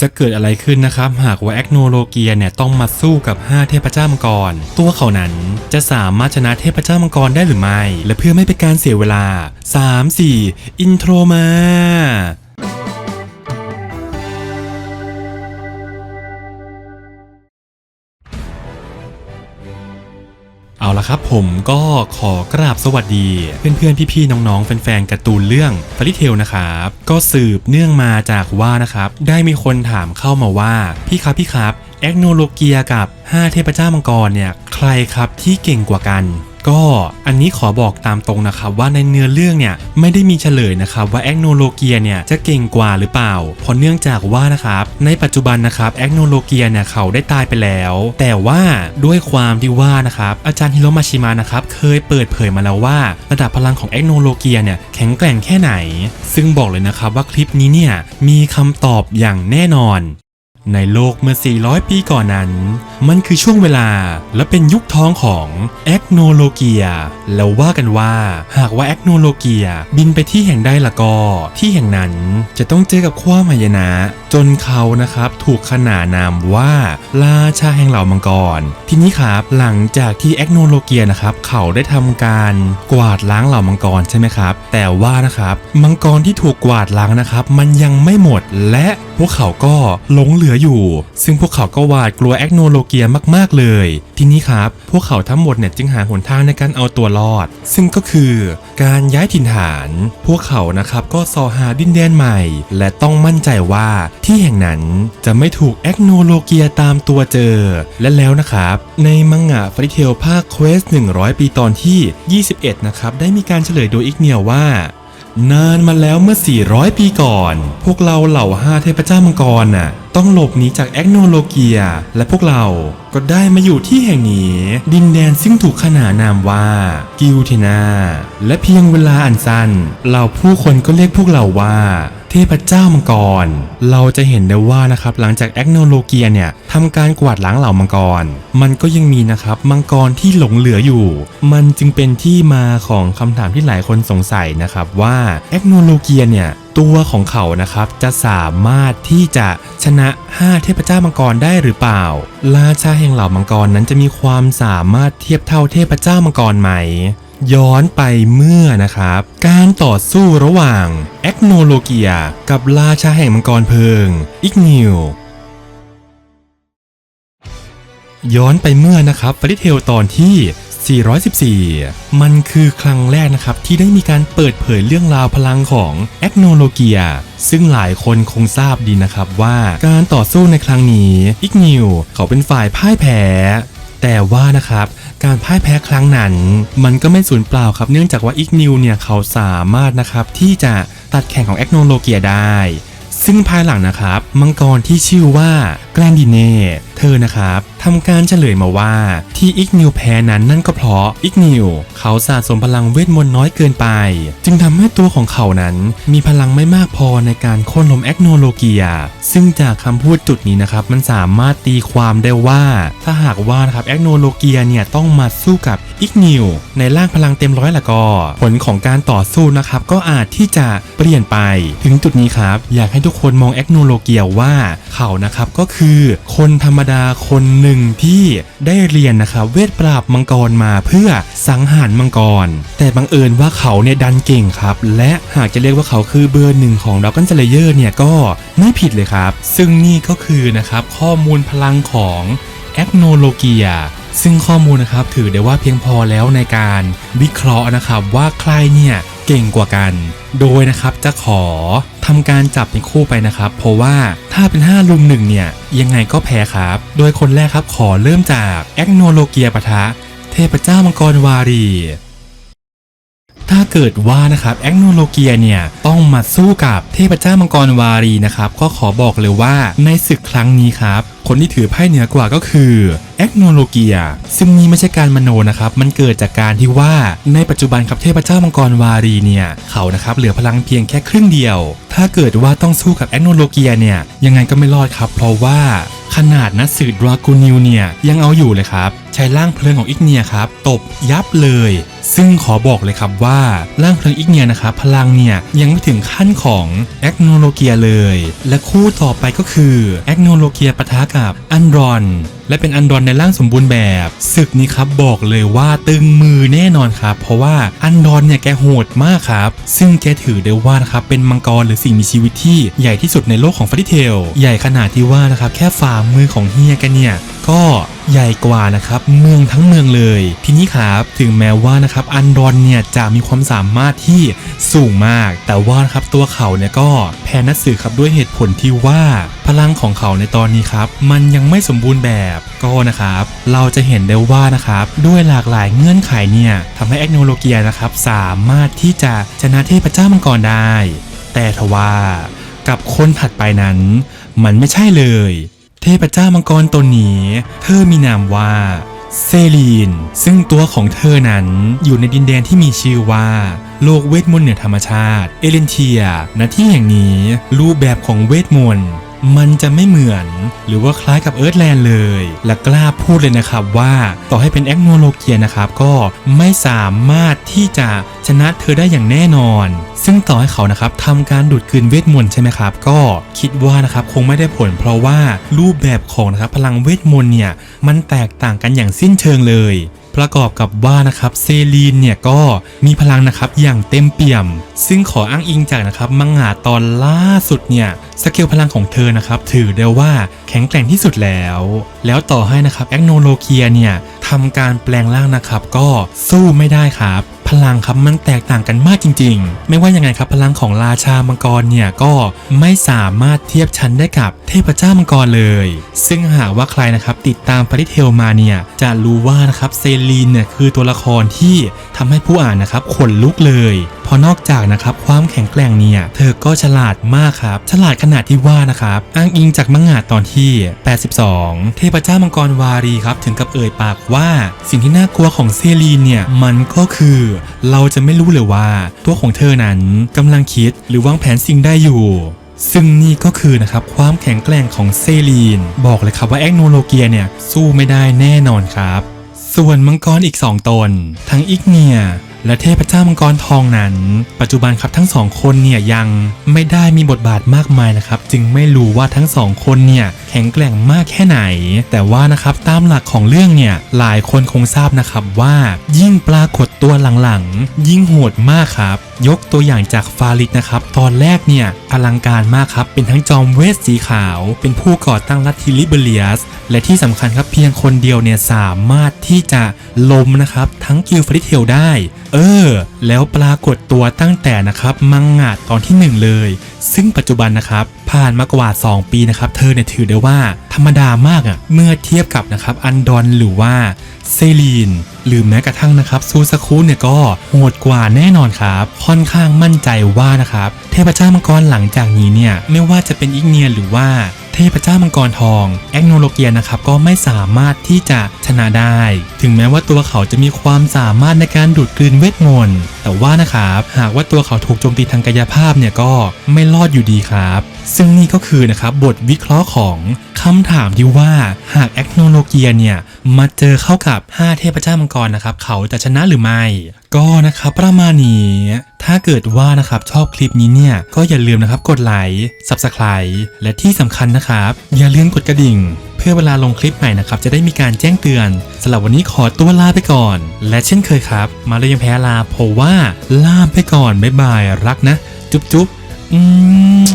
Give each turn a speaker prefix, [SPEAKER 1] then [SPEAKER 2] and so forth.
[SPEAKER 1] จะเกิดอะไรขึ้นนะครับ หากว่าแอคโนโลเกียเนี่ยต้องมาสู้กับ 5 เทพเจ้ามังกร ตัวเขานั้นจะสามารถชนะเทพเจ้ามังกรได้หรือไม่ และเพื่อไม่เป็นการเสียเวลา 3 4 อินโทรมา เอาละครับผมก็ขอกราบสวัสดี เพื่อนๆ พี่ๆ น้องๆ แฟนๆ การ์ตูนเรื่องฟ a ริเทลนะครับ ก็สืบเนื่องมาจากว่านะครับ ได้มีคนถามเข้ามาว่า พี่ครับพี่ครับ แอคโนโลเกียกับ 5 เทพเจ้ามังกรเนี่ย ใครครับที่เก่งกว่ากัน ก็อันนี้ขอบอกตามตรงนะครับว่าในเนื้อเรื่องเนี่ยไม่ได้มีเฉลยนะครับว่าแอคโนโลเกียเนี่ยจะเก่งกว่าหรือเปล่า เพราะเนื่องจากว่านะครับในปัจจุบันนะครับแอคโนโลเกียเนี่ยเขาได้ตายไปแล้ว แต่ว่าด้วยความที่ว่านะครับอาจารย์ฮิโรมาชิมะนะครับเคยเปิดเผยมาแล้วว่า ระดับพลังของแอคโนโลเกียเนี่ยแข็งแกร่งแค่ไหน ซึ่งบอกเลยนะครับว่าคลิปนี้เนี่ยมีคำตอบอย่างแน่นอน ในโลกเมื่อ 400 ปีก่อนนั้น มันคือช่วงเวลาและเป็นยุคทองของแอคโนโลเกีย แล้วว่ากันว่า หากว่าแอคโนโลเกียบินไปที่แห่งใดละก็ที่แห่งนั้นจะต้องเจอกับความหายนะ จนเขานะครับถูกขนานนามว่าราชาแห่งเหล่ามังกร ทีนี้ครับหลังจากที่แอคโนโลเกียนะครับเขาได้ทำการกวาดล้างเหล่ามังกรใช่ไหมครับ แต่ว่านะครับมังกรที่ถูกกวาดล้างนะครับ มันยังไม่หมดและพวกเขาก็หลงเหลืออยู่ ซึ่งพวกเขาก็หวาดกลัวแอคโนโลเกียมากๆเลย ทีนี้ครับ พวกเขาทั้งหมดเนี่ยจึงหาหนทางในการเอาตัวรอด ซึ่งก็คือการย้ายถิ่นฐาน พวกเขานะครับก็สอหาดินแดนใหม่ และต้องมั่นใจว่าที่แห่งนั้นจะไม่ถูกแอคโนโลเกียตามตัวเจอ และแล้วนะครับ ในมังงะฟริเทลภาคเควส100 ปีตอนที่ 21 นะครับได้มีการเฉลยโดยอีกเนียวว่า นานมาแล้วเมื่อ 400 ปีก่อน พวกเราเหล่าห้าเทพเจ้ามังกรน่ะ ต้องหลบหนีจากแอคโนโลเกีย และพวกเราก็ได้มาอยู่ที่แห่งนี้ ดินแดนซึ่งถูกขนานนามว่า กิลเทนา และเพียงเวลาอันสั้นเหล่าผู้คนก็เรียกพวกเราว่า เทพเจ้ามังกร เราจะเห็นได้ว่านะครับหลังจากแอคโนโลเกียเนี่ยทำการกวาดล้างเหล่ามังกร มันก็ยังมีนะครับมังกรที่หลงเหลืออยู่ มันจึงเป็นที่มาของคำถามที่หลายคนสงสัยนะครับว่าแอคโนโลเกียเนี่ยตัวของเขานะครับจะสามารถที่จะชนะ 5 เทพเจ้ามังกรได้หรือเปล่า ราชาแห่งเหล่ามังกรนั้นจะมีความสามารถเทียบเท่าเทพเจ้ามังกรไหม ย้อนไปเมื่อนะครับ การต่อสู้ระหว่างแอคโนโลเกียกับราชาแห่งมังกรเพลิง อิกนิวย้อนไปเมื่อนะครับฟริเทลตอนที่ 414 มันคือครั้งแรกนะครับที่ได้มีการเปิดเผยเรื่องราวพลังของแอคโนโลเกีย ซึ่งหลายคนคงทราบดีนะครับว่าการต่อสู้ในครั้งนี้อิกนิวเขาเป็นฝ่ายพ่ายแพ้ แต่ว่านะครับ การพ่ายแพ้ครั้งนั้น มันก็ไม่สูญเปล่าครับเนื่องจากว่าอิกนิวเนี่ยเขาสามารถนะครับที่จะตัดแข่งของแอคโนโลเกียได้ ซึ่งภายหลังนะครับ มังกรที่ชื่อว่าแกรนดิเน่เธอนะครับทำการเฉลยมาว่าที่อิกนิวแพ้นั้นนั่นก็เพราะอิกนิวเขาสะสมพลังเวทมนต์น้อยเกินไป จึงทำให้ตัวของเขานั้นมีพลังไม่มากพอในการโค่นล้มแอคโนโลเกีย ซึ่งจากคำพูดจุดนี้นะครับ มันสามารถตีความได้ว่า ถ้าหากว่านะครับแอคโนโลเกียเนี่ยต้องมาสู้กับอิกนิวในร่างพลังเต็มร้อยละก็ ผลของการต่อสู้นะครับก็อาจที่จะเปลี่ยนไป ถึงจุดนี้ครับ อยากให้ทุกคนมองแอคโนโลเกียว่าเขานะครับก็คือคนธรรมดาคนหนึ่งที่ได้เรียนนะครับเวทปราบมังกรมาเพื่อสังหารมังกร แต่บังเอิญว่าเขาเนี่ยดันเก่งครับ และหากจะเรียกว่าเขาคือเบอร์หนึ่งของด r ก g น s เลเยอร์เนี่ยก็ไม่ผิดเลยครับ ซึ่งนี่ก็คือนะครับข้อมูลพลังของแอคโนโลเกียซึ่งข้อมูลนะครับถือได้ว่าเพียงพอแล้วในการวิเคราะห์นะครับว่าใครเนี่ยเก่งกว่ากัน โดยนะครับจะขอทำการจับเป็นคู่ไปนะครับ เพราะว่าถ้าเป็น 5 ลุมหนึ่งเนี่ย ยังไงก็แพ้ครับ โดยคนแรกครับขอเริ่มจากแอคโนโลเกียปะทะ เทพเจ้ามังกรวารี ถ้าเกิดว่านะครับแอคโนโลเกียเนี่ย ต้องมาสู้กับเทพเจ้ามังกรวารีนะครับ ก็ขอบอกเลยว่าในศึกครั้งนี้ครับ คนที่ถือไพ่เหนือกว่าก็คือ แอคโนโลเกียซึ่งนี่ไม่ใช่การมโนนะครับ มันเกิดจากการที่ว่าในปัจจุบันครับเทพเจ้ามังกรวารีเนี่ยเขานะครับเหลือพลังเพียงแค่ครึ่งเดียว ถ้าเกิดว่าต้องสู้กับแอคโนโลเกียเนี่ยยังไงก็ไม่รอดครับ เพราะว่าขนาดนัสืดรากูนิวเนี่ยยังเอาอยู่เลยครับ ใช้ร่างเพลิงของอิกเนียครับตบยับเลย ซึ่งขอบอกเลยครับว่าร่างเพลิงอิกเนียนะครับพลังเนี่ยยังไม่ถึงขั้นของแอคโนโลเกียเลย และคู่ต่อไปก็คือแอคโนโลเกียปะทะกับอันรอน และเป็นอันดรอนในร่างสมบูรณ์แบบศึกนี้ครับบอกเลยว่าตึงมือแน่นอนครับ เพราะว่าอันดอนเนี่ยแกโหดมากครับ ซึ่งแกถือได้ว่านะครับเป็นมังกรหรือสิ่งมีชีวิตที่ใหญ่ที่สุดในโลกของฟาริเทลใหญ่ขนาดที่ว่านะครับแค่ฝ่ามือของเฮียแกันเนี่ยก็ ใหญ่กว่านะครับเมืองทั้งเมืองเลย ทีนี้ครับถึงแม้ว่านะครับอันดอนเนี่ยจะมีความสามารถที่สูงมาก แต่ว่านะครับตัวเขาเนี่ยก็แพ้นัดสื่อครับด้วยเหตุผลที่ว่าพลังของเขาในตอนนี้ครับมันยังไม่สมบูรณ์แบบก็นะครับ เราจะเห็นได้ว่านะครับด้วยหลากหลายเงื่อนไขเนี่ยทำให้แอคโนโลเกียนะครับสามารถที่จะชนะเทพเจ้ามังกรได้ แต่ทว่ากับคนถัดไปนั้น มันไม่ใช่เลย ทพเจ้ามังกรตนนี้ เธอมีนามว่าเซลีน ซึ่งตัวของเธอนั้นอยู่ในดินแดนที่มีชื่อว่า โลกเวทมนต์เหนือธรรมชาติ เอเลนเทียณที่แห่งนี้รูปแบบของเวทมนต์ มันจะไม่เหมือน หรือว่าคล้ายกับเอิร์ธแลนด์เลย และกล้าพูดเลยนะครับว่าต่อให้เป็นแอคโนโลเกียนะครับก็ไม่สามารถที่จะชนะเธอได้อย่างแน่นอน ซึ่งต่อให้เขานะครับทำการดูดคืนเวทมนต์ใช่ไหมครับ ก็คิดว่านะครับคงไม่ได้ผล เพราะว่ารูปแบบของนะครับพลังเวทมนต์เนี่ยมันแตกต่างกันอย่างสิ้นเชิงเลย ประกอบกับว่านะครับเซลีนเนี่ยก็มีพลังนะครับอย่างเต็มเปี่ยม ซึ่งขออ้างอิงจากนะครับมังงะตอนล่าสุดเนี่ยสเกลพลังของเธอนะครับถือได้ว่าแข็งแกร่งที่สุดแล้ว แล้วต่อให้นะครับแอคโนโลเคียเนี่ยทำการแปลงร่างนะครับก็สู้ไม่ได้ครับ พลังครับมันแตกต่างกันมากจริง ๆ ไม่ว่ายังไงครับพลังของราชามังกรเนี่ยก็ไม่สามารถเทียบชั้นได้กับเทพเจ้ามังกรเลย ซึ่งหากว่าใครนะครับติดตามฟาริเทลมาเนี่ยจะรู้ว่านะครับเซลีนเนี่ยคือตัวละครที่ทำให้ผู้อ่านนะครับขนลุกเลยเพราะนอกจากนะครับความแข็งแกร่งเนี่ยเธอก็ฉลาดมากครับ ฉลาดขนาดที่ว่านะครับอ้างอิงจากมังงะตอนที่ 82 เทพเจ้ามังกรวารีครับถึงกับเอ่ยปากว่า สิ่งที่น่ากลัวของเซลีนเนี่ยมันก็คือเราจะไม่รู้เลยว่า ตัวของเธอนั้นกำลังคิดหรือวางแผนสิ่งได้อยู่ซึ่งนี่ก็คือนะครับความแข็งแกร่งของเซลีน บอกเลยครับว่าแอคโนโลเกียเนี่ยสู้ไม่ได้แน่นอนครับ ส่วนมังกรอีก 2 ตน ทั้งอิกเนีย และเทพเจ้ามังกรทองนั้น ปัจจุบันครับทั้งสองคนเนี่ยยังไม่ได้มีบทบาทมากมายนะครับ จึงไม่รู้ว่าทั้งสองคนเนี่ยแข็งแกร่งมากแค่ไหน แต่ว่านะครับตามหลักของเรื่องเนี่ยหลายคนคงทราบนะครับว่ายิ่งปรากฏตัวหลังๆ ยิ่งโหดมากครับ ยกตัวอย่างจากฟาริสนะครับ ตอนแรกเนี่ยอลังการมากครับ เป็นทั้งจอมเวทสีขาว เป็นผู้ก่อตั้งลัทธิลิเบเลียส และที่สำคัญครับเพียงคนเดียวเนี่ยสามารถที่จะล้มนะครับ ทั้งกิลฟริเทลได้เออ แล้วปรากฏตัวตั้งแต่นะครับมังงะตอนที่ 1 เลย ซึ่งปัจจุบันนะครับผ่านมากว่า 2 ปีนะครับ เธอเนี่ยถือได้ว่าธรรมดามากอะ่ะเมื่อเทียบกับนะครับอันดอนหรือว่าเซลีนหรือแม้กระทั่งนะครับซูซาคุเนี่ยก็โหดกว่าแน่นอนครับ ค่อนข้างมั่นใจว่านะครับเทพเจ้ามังกรหลังจากนี้เนี่ยไม่ว่าจะเป็นอิกเนียหรือว่า เทพเจ้ามังกรทองแอคโนโลเกียนะครับก็ไม่สามารถที่จะชนะได้ ถึงแม้ว่าตัวเขาจะมีความสามารถในการดูดกลืนเวทมนต์แต่ว่านะครับหากว่าตัวเขาถูกโจมตีทางกายภาพเนี่ยก็ไม่รอดอยู่ดีครับ ซึ่งนี่ก็คือนะครับบทวิเคราะห์ของำถามที่ว่าหากแอคโนโลเกียเนี่ย มาเจอเข้ากับ 5 เทพเจ้ามังกรนะครับ เขาจะชนะหรือไม่ ก็นะครับประมาณนี้ ถ้าเกิดว่านะครับชอบคลิปนี้เนี่ย ก็อย่าลืมนะครับกดไลค์ Subscribe และที่สำคัญนะครับ อย่าลืมกดกระดิ่ง เพื่อเวลาลงคลิปใหม่นะครับ จะได้มีการแจ้งเตือนสำหรับวันนี้ขอตัวลาไปก่อน และเช่นเคยครับ มาเลยยังแพ้ลาเพราะว่าลาไปก่อนบ๊ายบายรักนะ จุ๊บจุ๊บอืม